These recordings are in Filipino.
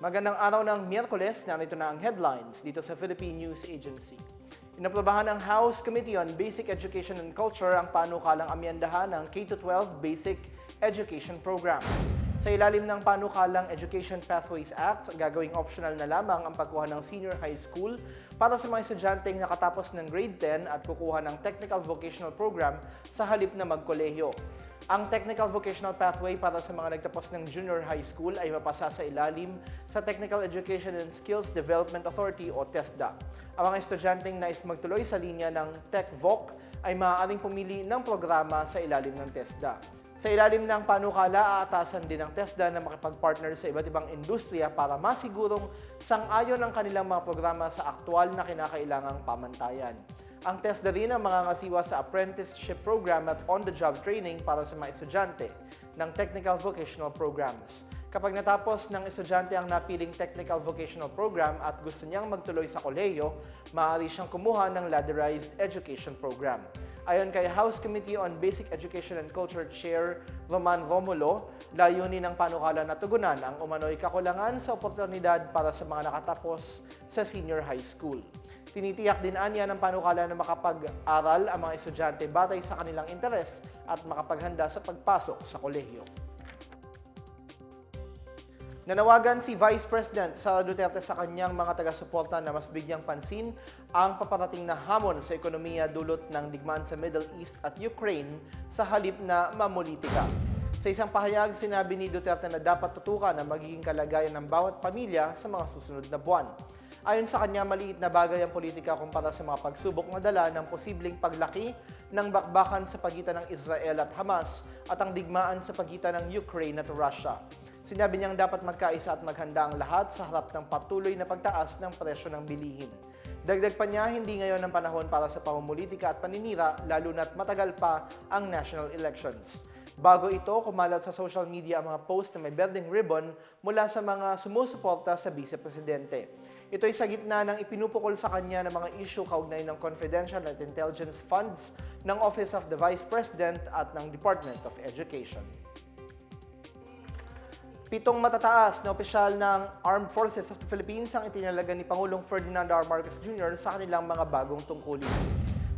Magandang araw ng Miyerkules, narito na ang headlines dito sa Philippine News Agency. Inaprobahan ng House Committee on Basic Education and Culture ang panukalang amyendahan ng K-12 Basic Education Program. Sa ilalim ng panukalang Education Pathways Act, gagawing optional na lamang ang pagkuha ng senior high school para sa mga estudyanteng nakatapos ng grade 10 at kukuha ng technical vocational program sa halip na magkolehiyo. Ang technical vocational pathway para sa mga nagtapos ng junior high school ay mapasa sa ilalim sa Technical Education and Skills Development Authority o TESDA. Ang mga estudyanteng nais magtuloy sa linya ng TechVoc ay maaaring pumili ng programa sa ilalim ng TESDA. Sa ilalim ng panukala, aatasan din ng TESDA na makipag-partner sa iba't ibang industriya para masigurong sang-ayon ang kanilang mga programa sa aktwal na kinakailangang pamantayan. Ang TESDA rin ang mga ngasiwa sa apprenticeship program at on-the-job training para sa mga estudyante ng technical vocational programs. Kapag natapos ng estudyante ang napiling technical vocational program at gusto niyang magtuloy sa kolehiyo, maaari siyang kumuha ng ladderized education program. Ayon kay House Committee on Basic Education and Culture Chair Roman Romulo, layunin ng panukala na tugunan ang umano'y kakulangan sa oportunidad para sa mga nakatapos sa senior high school. Tinitiyak din anya ng panukala na makapag-aral ang mga estudyante batay sa kanilang interes at makapaghanda sa pagpasok sa kolehiyo. Nanawagan si Vice President Sara Duterte sa kanyang mga taga-suporta na mas bigyang pansin ang paparating na hamon sa ekonomiya dulot ng digmaan sa Middle East at Ukraine sa halip na mamulitika. Sa isang pahayag, sinabi ni Duterte na dapat tutukan ang magiging kalagayan ng bawat pamilya sa mga susunod na buwan. Ayon sa kanya, maliit na bagay ang politika kumpara sa mga pagsubok na dala ng posibleng paglaki ng bakbakan sa pagitan ng Israel at Hamas at ang digmaan sa pagitan ng Ukraine at Russia. Sinabi niyang dapat magkaisa at maghanda ang lahat sa harap ng patuloy na pagtaas ng presyo ng bilihin. Dagdag pa niya, hindi ngayon ang panahon para sa pamumulitika at paninira, lalo na't matagal pa ang national elections. Bago ito, kumalat sa social media ang mga post na may berdeng ribbon mula sa mga sumusuporta sa vice-presidente. Ito ay sa gitna ng ipinupukol sa kanya ng mga issue kaugnay ng confidential at intelligence funds ng Office of the Vice President at ng Department of Education. Pitong matataas na opisyal ng Armed Forces of the Philippines ang itinalaga ni Pangulong Ferdinand R. Marcos Jr. sa kanilang mga bagong tungkulin.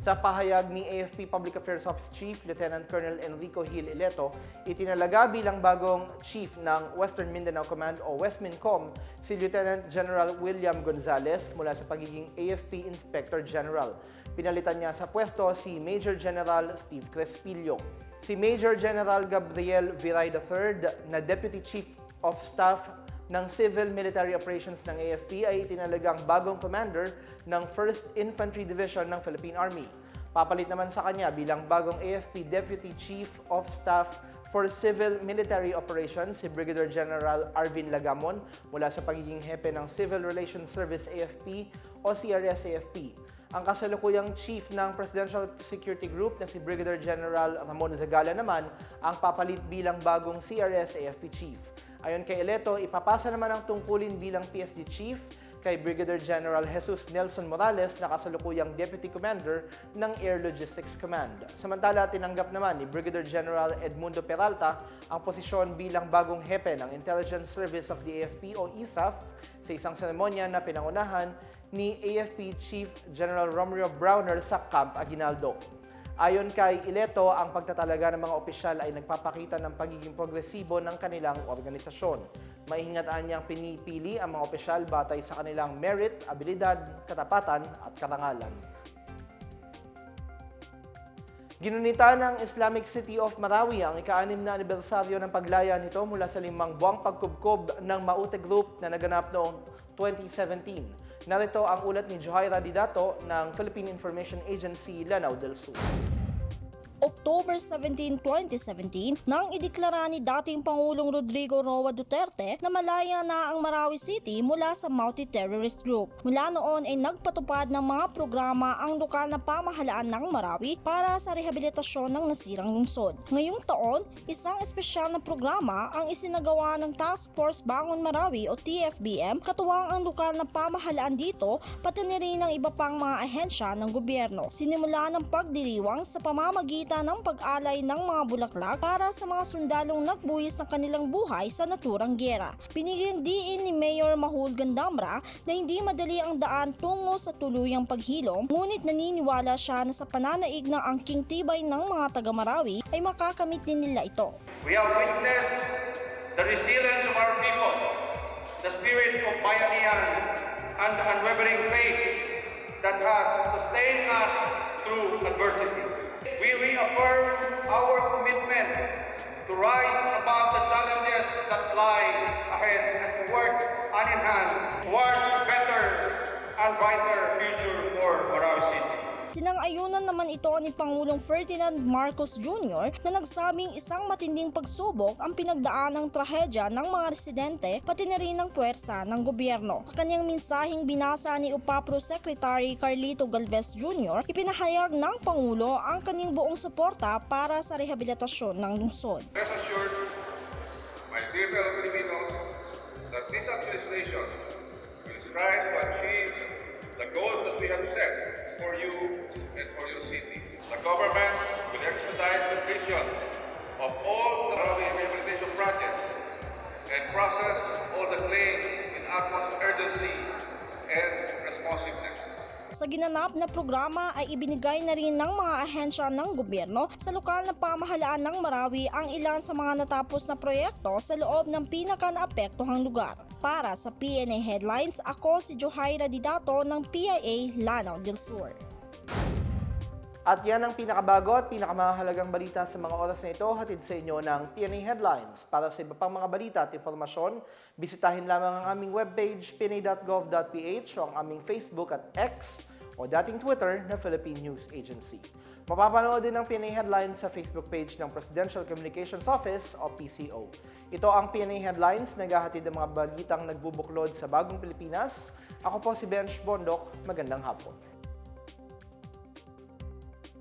Sa pahayag ni AFP Public Affairs Office Chief Lieutenant Colonel Enrico Gil Ileto, itinalaga bilang bagong Chief ng Western Mindanao Command o Westmincom si Lieutenant General William Gonzales mula sa pagiging AFP Inspector General. Pinalitan niya sa pwesto si Major General Steve Crespillo. Si Major General Gabriel Viray III na Deputy Chief of Staff ng Civil Military Operations ng AFP ay itinalagang bagong commander ng 1st Infantry Division ng Philippine Army. Papalit naman sa kanya bilang bagong AFP Deputy Chief of Staff for Civil Military Operations si Brigadier General Arvin Lagamon mula sa pagiging hepe ng Civil Relations Service AFP o CRS-AFP. Ang kasalukuyang chief ng Presidential Security Group na si Brigadier General Ramon Zagala naman ang papalit bilang bagong CRS-AFP chief. Ayon kay Eleto, ipapasa naman ang tungkulin bilang PSD chief kay Brigadier General Jesus Nelson Morales na kasalukuyang Deputy Commander ng Air Logistics Command. Samantala, tinanggap naman ni Brigadier General Edmundo Peralta ang posisyon bilang bagong hepe ng Intelligence Service of the AFP o ISAF sa isang seremonya na pinangunahan ni AFP Chief General Romeo Browner sa Camp Aguinaldo. Ayon kay Ileto, ang pagtatalaga ng mga opisyal ay nagpapakita ng pagiging progresibo ng kanilang organisasyon. Maihingataan niyang pinipili ang mga opisyal batay sa kanilang merit, abilidad, katapatan at karangalan. Ginunita ng Islamic City of Marawi ang ika-anim na anibersaryo ng paglaya nito mula sa limang buwang pagkubkob ng Maute Group na naganap noong 2017. Narito ang ulat ni Johaira Didato ng Philippine Information Agency, Lanao del Sur. October 17, 2017 nang ideklara ni dating Pangulong Rodrigo Roa Duterte na malaya na ang Marawi City mula sa multi-terrorist group. Mula noon ay nagpatupad ng mga programa ang lokal na pamahalaan ng Marawi para sa rehabilitasyon ng nasirang lungsod. Ngayong taon, isang espesyal na programa ang isinagawa ng Task Force Bangon Marawi o TFBM katuwang ang lokal na pamahalaan dito pati na rin ng iba pang mga ahensya ng gobyerno. Sinimula ng pagdiriwang sa pamamagitan pamamagitan ng pag-alay ng mga bulaklak para sa mga sundalong nagbuwis ng kanilang buhay sa naturang gyera. Binigyang diin ni Mayor Mahul Gandamra na hindi madali ang daan tungo sa tuluyang paghilom, ngunit naniniwala siya na sa pananaig ng angking tibay ng mga taga-Marawi ay makakamit din nila ito. We have witnessed the resilience of our people, the spirit of pioneer and unwavering faith that has sustained us through adversity. We reaffirm our commitment to rise above the challenges that lie ahead and to work hand in hand towards better City. Sinang-ayunan naman ito ni Pangulong Ferdinand Marcos Jr. na nagsabing isang matinding pagsubok ang pinagdaan ng trahedya ng mga residente pati na rin ng puwersa ng gobyerno. Sa kanyang mensaheng binasa ni UPAPRO Secretary Carlito Galvez Jr., ipinahayag ng Pangulo ang kanyang buong suporta para sa rehabilitasyon ng lungsod. Rest assured, my dear fellow Filipinos, that this administration will strive to achieve the goals that we have set for you and for your city. The government will expedite completion of all the rehabilitation projects and process all the claims in utmost urgency and responsiveness. Sa ginanap na programa ay ibinigay na rin ng mga ahensya ng gobyerno sa lokal na pamahalaan ng Marawi ang ilan sa mga natapos na proyekto sa loob ng pinaka-naapektuhang lugar. Para sa PNA Headlines, ako si Johaira Didato ng PIA Lanao del Sur. At yan ang pinakabago at pinakamahalagang balita sa mga oras na ito, hatid sa inyo ng PNA Headlines. Para sa iba pang mga balita at impormasyon, bisitahin lamang ang aming webpage, pna.gov.ph o ang aming Facebook at X o dating Twitter na Philippine News Agency. Mapapanood din ang PNA Headlines sa Facebook page ng Presidential Communications Office o PCO. Ito ang PNA Headlines, naghahatid ng mga balitang nagbubuklod sa bagong Pilipinas. Ako po si Bench Bondok. Magandang hapon.